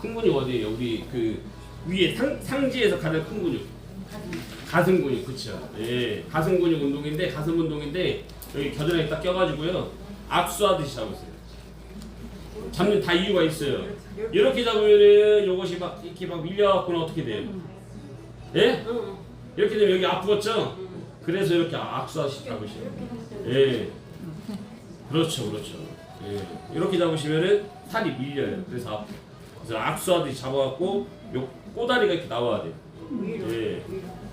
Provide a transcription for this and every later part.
큰 근육 어디예요? 우리 그 위에 상, 상지에서 가장 큰 근육. 가슴 근육, 그쵸. 예. 가슴 근육 운동인데, 가슴 운동인데, 여기 겨드랑이 딱 껴가지고요. 악수하듯이 잡으세요. 잡는 다 이유가 있어요. 이렇게 잡으면은 요것이 막 이렇게 막 밀려갖고는 어떻게 돼요? 예? 응. 이렇게 되면 여기 아프겠죠? 그래서 이렇게 악수하듯이 잡으셔요. 예. 그렇죠, 그렇죠. 예. 이렇게 잡으시면은 살이 밀려요. 그래서 아프. 그래서 악수하듯이 잡아갖고 요 꼬다리가 이렇게 나와야 돼요. 예.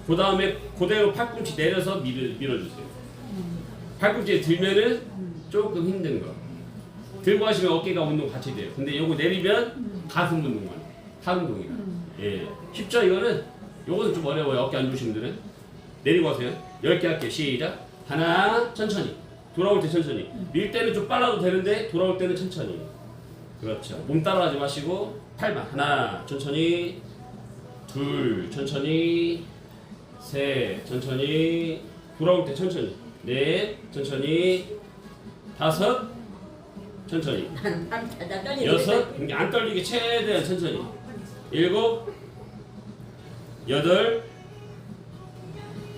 그 다음에 그대로 팔꿈치 내려서 밀어, 밀어주세요. 팔꿈치에 들면은 조금 힘든 거. 들고 하시면 어깨가 운동 같이 돼요. 근데 요거 내리면 가슴 운동만. 팔 운동이라. 예. 쉽죠, 이거는? 요거는 좀 어려워요. 어깨 안 좋으신 분들은. 내리고 하세요. 10개 할게요. 시작. 하나, 천천히. 돌아올 때 천천히. 밀 때는 좀 빨라도 되는데, 돌아올 때는 천천히. 그렇죠. 몸 따라하지 마시고, 팔만. 하나, 천천히. 둘, 천천히. 셋, 천천히. 돌아올 때 천천히. 넷, 천천히. 다섯, 천천히. 여섯, 안 떨리게 최대한 천천히. 일곱, 여덟,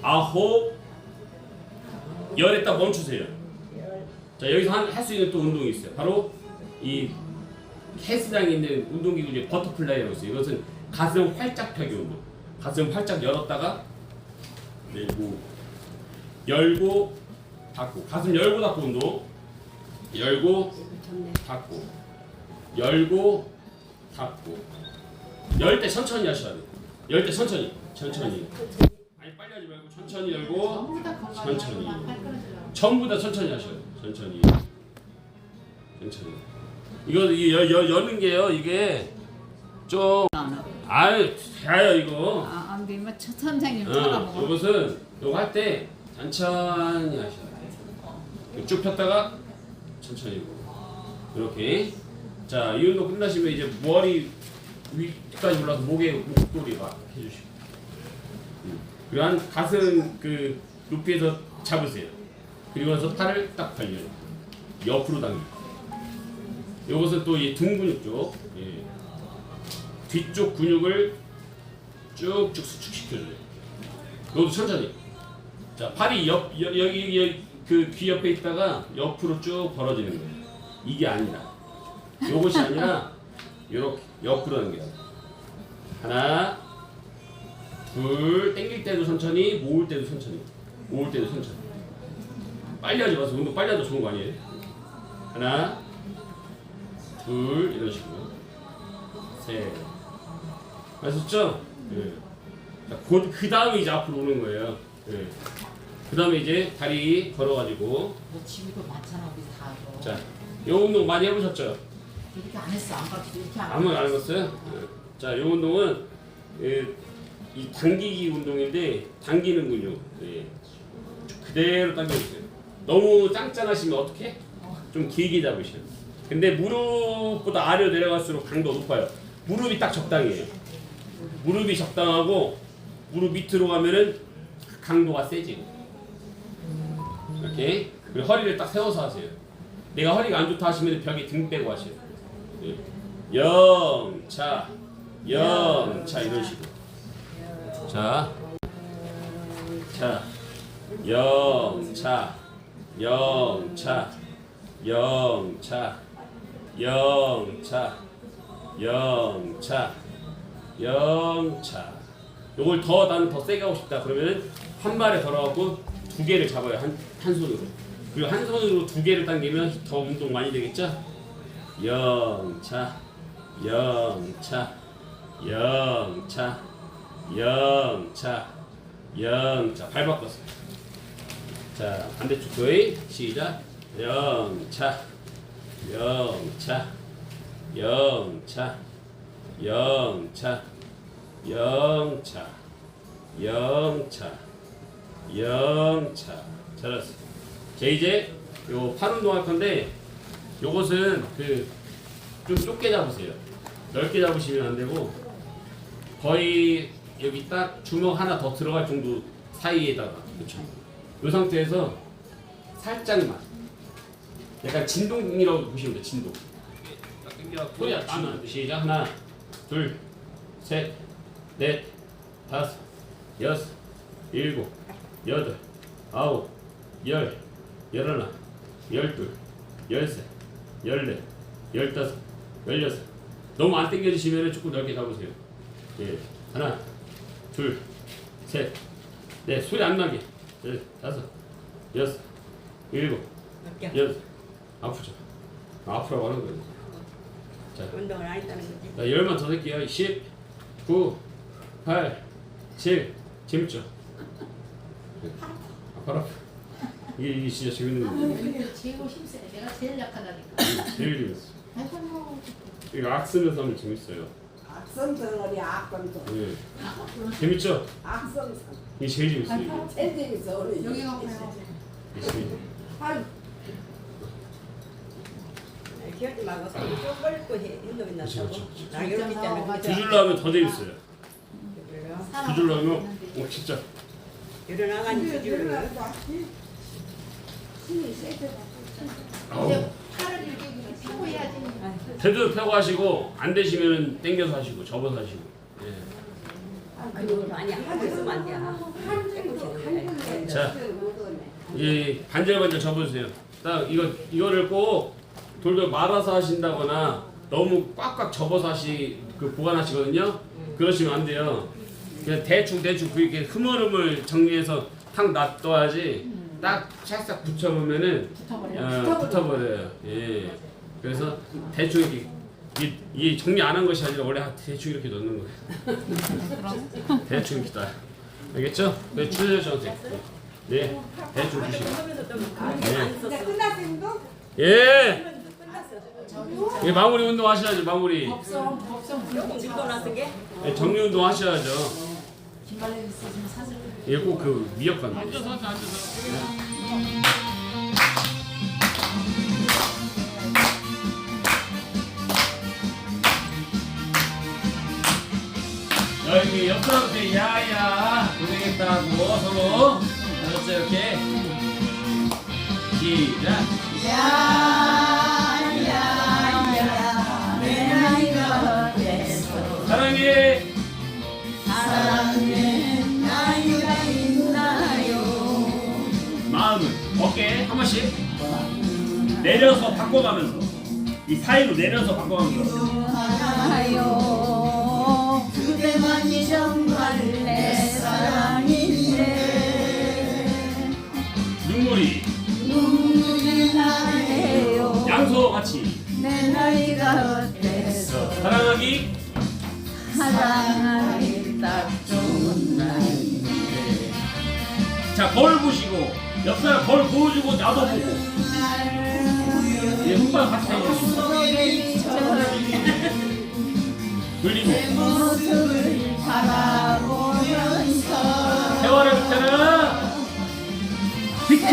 아홉, 열에 딱 멈추세요. 자 여기서 할 수 있는 또 운동이 있어요. 바로 이 헬스장에 있는 운동기구 중에 버터플라이라고 있어요. 이것은 가슴 활짝 펴기 운동. 가슴 활짝 열었다가 내고 열고 닫고 가슴 열고 닫고 운동. 열고 닫고 열고 닫고 열 때 천천히 하셔야 돼요. 열 때 천천히 천천히 아니 빨리 하지 말고 천천히 열고 천천히 전부 다 천천히 하셔야 돼요. 천천히 천천히 이거 이 여, 여, 여는 게요 이게 좀 아유 자요 이거 아, 안 되면 첫 선생님 어, 쳐다보고 이것은 요거 할 때 천천히 하셔야 돼요. 쭉 폈다가 천천히 이렇게 자이 운동 끝나시면 이제 머리 위까지 올라서 목에 목도리 막 해주시고 음. 그리고 한 가슴 그 높이에서 잡으세요. 그리고 나서 팔을 딱 벌려요. 옆으로 당기고 이것은 또 이 등 근육 쪽 예. 뒤쪽 근육을 쭉쭉 수축시켜줘요. 이것도 천천히. 자, 팔이 옆, 여, 여기, 그 귀 옆에 있다가 옆으로 쭉 벌어지는 거예요. 이게 아니라. 요것이 아니라, 요렇게, 옆으로 게 하나, 둘, 땡길 때도 천천히, 모을 때도 천천히. 모을 때도 천천히. 빨리 하지 마세요. 운동 빨리 하도 좋은 거 아니에요? 하나, 둘, 이런 식으로. 셋. 아셨죠? 예. 자, 그, 그 다음에 이제 앞으로 오는 거예요. 예. 그 다음에 이제 다리 걸어가지고. 너 집에도 많잖아 우리 다 하고 자, 요 운동 많이 해보셨죠? 이렇게 안 했어 안 가르쳐 이렇게 안 아무도 안. 해봤어요? 예. 자, 요 운동은 예, 이 당기기 운동인데 당기는 근육. 예. 그대로 당겨주세요. 너무 짱짱하시면 어떻게? 좀 길게 잡으셔요. 근데 무릎보다 아래로 내려갈수록 강도 높아요. 무릎이 딱 적당해요. 무릎이 적당하고 무릎 밑으로 가면은 강도가 세지고 이렇게 그리고 허리를 딱 세워서 하세요. 내가 허리가 안 좋다 하시면 벽에 등 빼고 하세요. 예. 영차 영차 이런 식으로 자, 자 영차 영차 영차 영차 영차 영차. 요걸 더 나는 더 세게 하고 싶다. 그러면은 한 발에 걸어갖고 두 개를 잡아요. 한, 한 손으로. 그리고 한 손으로 두 개를 당기면 더 운동 많이 되겠죠? 영차 영차 영차 영차 영차. 발 바꿨어 자 반대쪽도의 시작. 영차 영차 영차 영차 영차 영차 영차. 잘했어. 자 이제 요 팔 운동 할 건데 요것은 그 좀 좁게 잡으세요. 넓게 잡으시면 안 되고 거의 여기 딱 주먹 하나 더 들어갈 정도 사이에다가. 그렇죠 요 상태에서 살짝만 약간 진동이라고 보시면 돼요 진동 딱 당겨 소리 안 나면 안 돼. 시작 하나 둘, 셋, 넷, 다섯, 여섯, 일곱, 여덟, 아홉, 열, 열하나, 열둘, 열셋, 열넷, 열다섯, 열여섯. 너무 안 당겨지시면 조금 넓게 잡으세요. 예, 하나, 둘, 셋, 넷, 소리 안 나게. 넷, 다섯, 여섯, 일곱, 여섯. 아프죠? 아프라고 하는 거예요. 자, 운동을 안 했다는 거지. 자, 열만 더 낼게요. 10, 9, 8, 7. 재밌죠? 아파라. 이게, 이게 진짜 재밌는 거예요. 근데 제일 힘세. 내가 제일 약하다니까. 제일 재밌어. 이거 악 쓰면서 하면 재밌어요. 악성 덩어리 악건도 예. 재밌죠? 악성성 이게 제일 재밌어요. 이게. 제일 재밌어 우리 여기가. 이게 아유 기억지 말고 손을 쭉 벌리고 해. 운동이 그쵸, 난다고. 그쵸, 그쵸. 나 이렇게 있잖아. 맞아. 두 줄로 하면 더 재밌어요. 그래요. 두 줄로 하면, 오, 진짜. 일어나가니 두 아우. 팔을 이렇게 펴고 해야지. 펴고 하시고, 안 되시면 당겨서 하시고, 접어서 하시고. 예. 아니 아니 하고 있으면 안 돼. 아, 자, 이 반절 반절 접어주세요. 딱 이거 이거를 꼭 돌돌 말아서 하신다거나 너무 꽉꽉 접어서 하시 그 보관하시거든요. 그러시면 안 돼요. 그냥 대충 대충 그 이렇게 흐물흐물 정리해서 탁 놔둬야지 딱 싹싹 붙여보면은 붙어버려. 어, 붙어버려요. 예. 그래서 대충 이렇게 이, 이 정리 안 한 것이 아니라 원래 대충 이렇게 넣는 거예요. 대충 이렇게 다 알겠죠? 네, 주세요 저한테. 네, 대충 주시고. 네. 끝났어 운동? 예. 예, 마무리 운동 하셔야죠. 마무리. 법성 법성 게. 예, 정리 운동 하셔야죠. 사슬. 예, 꼭그. 앉아서 하자, 앉아서. 여기 옆 사람한테 야야 고생했다고 서로 알았죠 이렇게 시작 사 번씩 내려서 바꿔가면서 이 사이로 내려서 바꿔가면서. 하요 그대만이 정말 내 사랑인데. 눈물이 눈물이 나네요. 양소 같이. 내 나이가 어때서? 사랑하기 사랑하기 딱 좋은 나이 자 거울 보시고 옆 사람 거울 보여주고 나도 보고. 예, 흑발 같이 바라보면서 세월의 비켜라 비켜!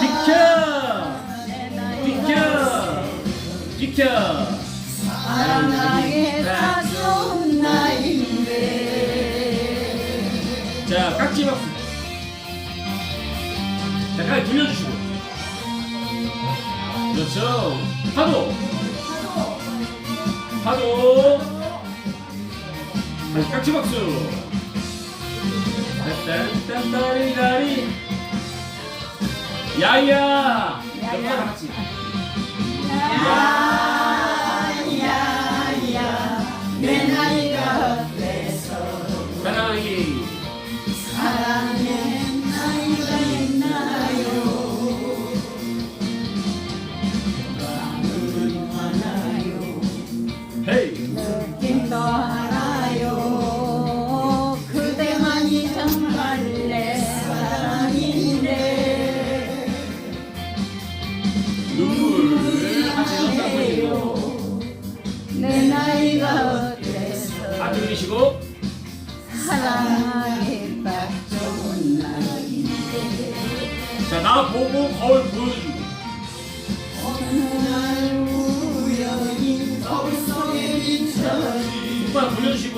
비켜! 비켜! 비켜! 사랑하기 딱 좋은 나이인데 자 깍지 박수 자 깍지 들려주시고. 그렇죠. 파도. 파도. 다시 깍지 박수. 딴딴딴따리라리. 야야. 옆사람 같이. 야야야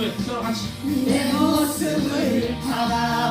옆사람 같이 내 모습을 바라보